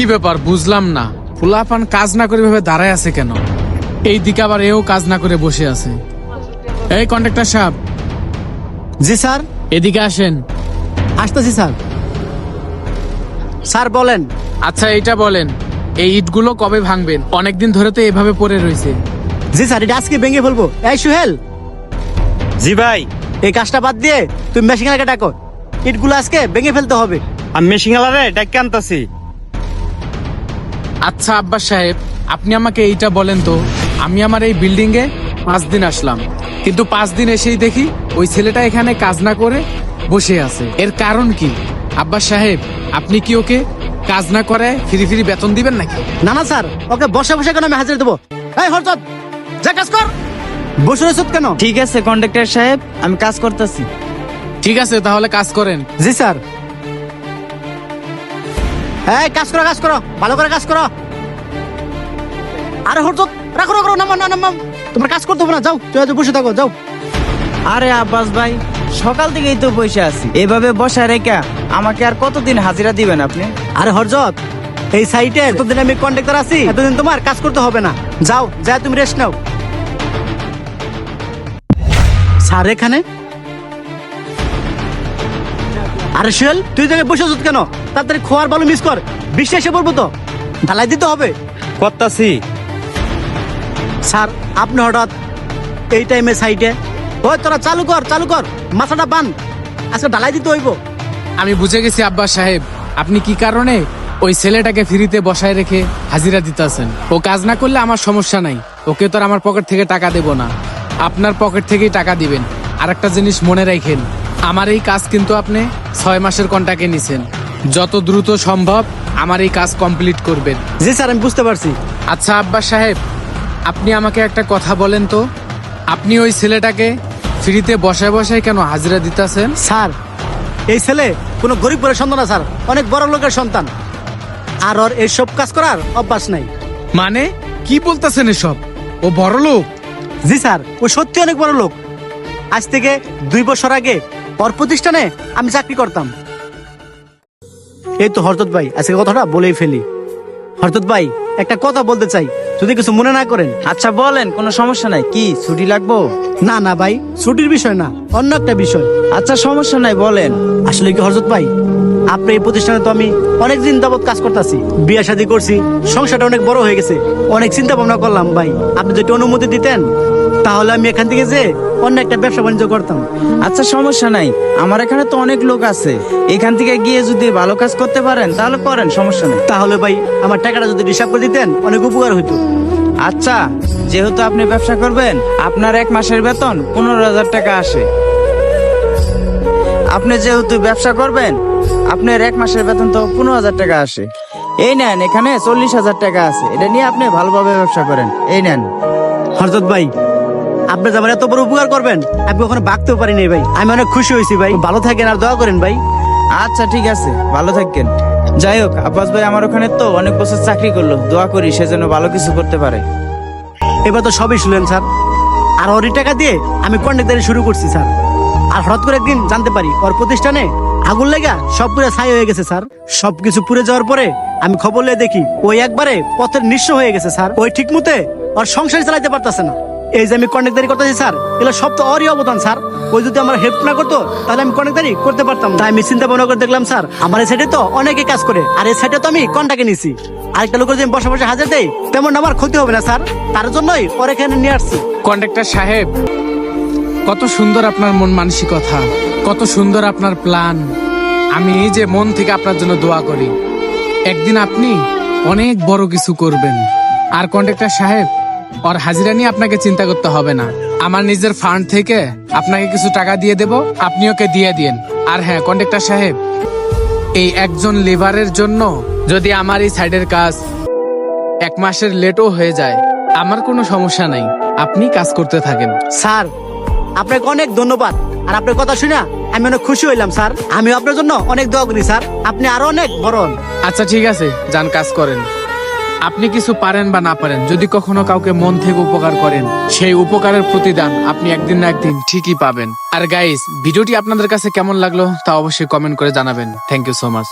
কি ব্যাপার বুঝলাম না। ফুলাপান কাজ না করে ভাবে দাঁড়ায় আছে কেন? এই দিকে আবার এও কাজ না করে বসে আছে। এই কন্ট্রাক্টর সাহেব। জি স্যার। এদিকে আসেন। আসতেছি স্যার। স্যার বলেন। আচ্ছা এইটা বলেন এই ইটগুলো কবে ভাঙবেন? অনেকদিন ধরে তো এভাবে পড়ে রয়েছে। জি স্যার এটা আজকে ভেঙে ফেলব। এই সুহেল। জি ভাই। এই কাজটা বাদ দিয়ে তুমি মেশিন আলাকে ডাকো। ইটগুলো আজকে ভেঙে ফেলতে হবে। আমি মেশিন আলারে ডাকে আনতাছি। আচ্ছা আব্বাস সাহেব আপনি আমাকে এইটা বলেন তো আমি আমার এই বিল্ডিং এ পাঁচ দিন আসলাম। কিন্তু পাঁচ দিন এসেই দেখি ওই ছেলেটা এখানে কাজ না করে বসে আছে। এর কারণ কি? আব্বাস সাহেব আপনি কি ওকে কাজ না করে ফ্রি ফ্রি বেতন দিবেন নাকি? না না স্যার ওকে বসে বসে কেন আমি হাজির দেবো? এই হরচত যা কাজ কর। বসে রয়েছত কেন? ঠিক আছে কন্ডাক্টর সাহেব আমি কাজ করতেছি। ঠিক আছে তাহলে কাজ করেন। জি স্যার। এই কাজ করো কাজ করো। ভালো করে কাজ করো। আরে হরচত রাখো রাখো নামা না নামাম তোমার কাজ করতে হবে না যাও চলে বসে থাকো যাও। আরে আব্বাস ভাই সকাল থেকেই তো বসে আছি। এভাবে বসা রেখা আমাকে আর কতদিন হাজিরা দিবেন আপনি? আরে হরজত এই সাইটে এতদিন আমি কন্ট্রাক্টর আছি এতদিন তোমার কাজ করতে হবে না। যাও যা তুমি রেস্ট নাও। স্যার এখানে? আরে শুয়েল তুই তোকে বসে আছিস কেন? তাড়াতাড়ি খোয়ার ভালো মিস কর। বিশ্বাসে বলব তো। ঢালাই দিতে হবে। করতাছি। স্যার আপনি হঠাৎ এই টাইমে সাইটে ওই তোরা চালু কর চালু কর। মাথাটা বান আজকে ঢালাই দিতে হইব। আমি বুঝে গেছি আব্বাস সাহেব। আপনি কি কারণে ওই ছেলেটাকে ফ্রিতে বসায় রেখে হাজিরা দিতেছেন? ও কাজ না করলে আমার সমস্যা নাই। ওকে তো আর আমার পকেট থেকে টাকা দেব না। আপনার পকেট থেকেই টাকা দিবেন। আর একটা জিনিস মনে রাখেন। আমার এই কাজ কিন্তু আপনি ছয় মাসের কন্টাকে নিছেন। যত দ্রুত সম্ভব আমার এই কাজ কমপ্লিট করবেন। জি স্যার আমি বুঝতে পারছি। আচ্ছা আব্বাস সাহেব আপনি আমাকে একটা কথা বলেন তো। আপনি ওই ছেলেটাকে ফ্রিতে বসায় বসায় কেন হাজিরা দিতেছেন? স্যার এই ছেলে কোনো গরিব ঘরের সন্তান না স্যার অনেক বড় লোকের সন্তান। আর ওর এইসব কাজ করার অভ্যাস নাই। মানে? কি বলতেছেন এসব? ও বড় লোক? জি স্যার ও সত্যি অনেক বড় লোক। আজ থেকে দুই বছর আগে ওর প্রতিষ্ঠানে আমি চাকরি করতাম। এই তো হরতত ভাই আজকে কথাটা বলেই ফেলি। হরতত ভাই একটা কথা বলতে চাই যদি কিছু মনে না করেন। আচ্ছা বলেন কোনো সমস্যা নাই। কি ছুটি লাগবো? না না ভাই ছুটির বিষয় না অন্য একটা বিষয়। আচ্ছা সমস্যা নাই বলেন। আসলে কি হরজত ভাই আপনার এই প্রতিষ্ঠানে তো আমি অনেক দিন যাবত কাজ করতেছি। বিয়ে শাদী করছি সংসারটা অনেক বড় হয়ে গেছে। অনেক চিন্তা ভাবনা করলাম ভাই আপনি যদি অনুমতি দিতেন। তাহলে আমি এখান থেকে যে অন্য একটা ব্যবসা বাণিজ্য করতাম। আচ্ছা সমস্যা নাই। আমার এখানে তো অনেক লোক আছে। এখান থেকে গিয়ে যদি ভালো কাজ করতে পারেন তাহলে করেন সমস্যা নেই। তাহলে ভাই আমার টাকাটা যদি হিসাব করে দিতেন অনেক উপকার হইতো। আচ্ছা যেহেতু আপনি ব্যবসা করবেন আপনার এক মাসের বেতন পনেরো হাজার টাকা আসে। আপনি যেহেতু ব্যবসা করবেন আপনার এক মাসের বেতন তো পনেরো হাজার টাকা আসে। এই নেন এখানে চল্লিশ হাজার টাকা আছে। এটা নিয়ে আপনি ভালোভাবে ব্যবসা করেন। এই নেন। হরজত ভাই আপনি আমার এত বড় উপকার করবেন আমি ওখানে বাগতেও পারিনি ভাই। আমি অনেক খুশি হয়েছি ভাই। ভালো থাকেন আর দোয়া করেন ভাই। আচ্ছা ঠিক আছে। ভালো থাকেন। যাই হোক আব্বাস ভাই আমার ওখানে তো অনেক বছর চাকরি করল। দোয়া করি সে যেন ভালো কিছু করতে পারে। এবার তো সবই শুনলেন স্যার। আর ওর টাকা দিয়ে আমি কন্ট্রাক্টারি শুরু করছি স্যার। আর হঠাৎ করে একদিন জানতে পারি ওর প্রতিষ্ঠানে আগুন লেগা সব পুরো ছাই হয়ে গেছে স্যার। সবকিছু পুড়ে যাওয়ার পরে আমি খবর নিয়ে দেখি ওই একবারে পথের নিঃস্ব হয়ে গেছে স্যার। ওই ঠিক মতে ওর সংসার চালাইতে পারতেছে না। এই যে আমি কন্ট্রাক্টারি করতেছি, স্যার, এগুলো সব তো ওরই অবদান, স্যার। ওই যদি আমার হেল্প না করতো, তাহলে আমি কন্ট্রাক্টারি করতে পারতাম তাই আমি চিন্তা ভাবনা করে দেখলাম, স্যার, আমার এই সাইডে তো অনেকে কাজ করে, আর এই সাইডে তো আমি কন্ট্রাক্টে নিছি। আরেকটা লোকের যদি বসে বসে হাজার দেই, তেমন আমার ক্ষতি হবে না, স্যার। তার জন্যই ওর এখানে নিয়ে আসছি। কন্ট্রাক্টর সাহেব, কত সুন্দর আপনার মন মানসিকতা, কত সুন্দর আপনার প্ল্যান আমি এই যে মন থেকে আপনার জন্য দোয়া করি। একদিন আপনি অনেক বড় কিছু করবেন। আর কন্ট্রাক্টর সাহেব ওর হাজিরা নিয়ে আপনাকে চিন্তা করতে হবে না। আমার নিজের ফান্ড থেকে আপনাকে কিছু টাকা দিয়ে দেব আপনি ওকে দিয়ে দিন আর হ্যাঁ কন্ট্রাক্টর সাহেব এই একজন লেবারের জন্য যদি আমার এই সাইডের কাজ এক মাসের লেটও হয়ে যায় আমার কোনো সমস্যা নাই। আপনি কাজ করতে থাকেন। স্যার আপনাকে অনেক ধন্যবাদ। আর আপনার কথা শুনে আমি অনেক খুশি হইলাম স্যার। আমি আপনার জন্য অনেক দোয়া করি স্যার। আপনি আরও অনেক বড় আচ্ছা ঠিক আছে। যান কাজ করেন। আপনি কিছু পারেন বা না পারেন, যদি কখনো কাউকে মন থেকে উপকার করেন, সেই উপকারের প্রতিদান আপনি একদিন না একদিন ঠিকই পাবেন। আর গাইস ভিডিওটি আপনাদের কাছে কেমন লাগল তা অবশ্যই কমেন্ট করে জানাবেন। Thank you so much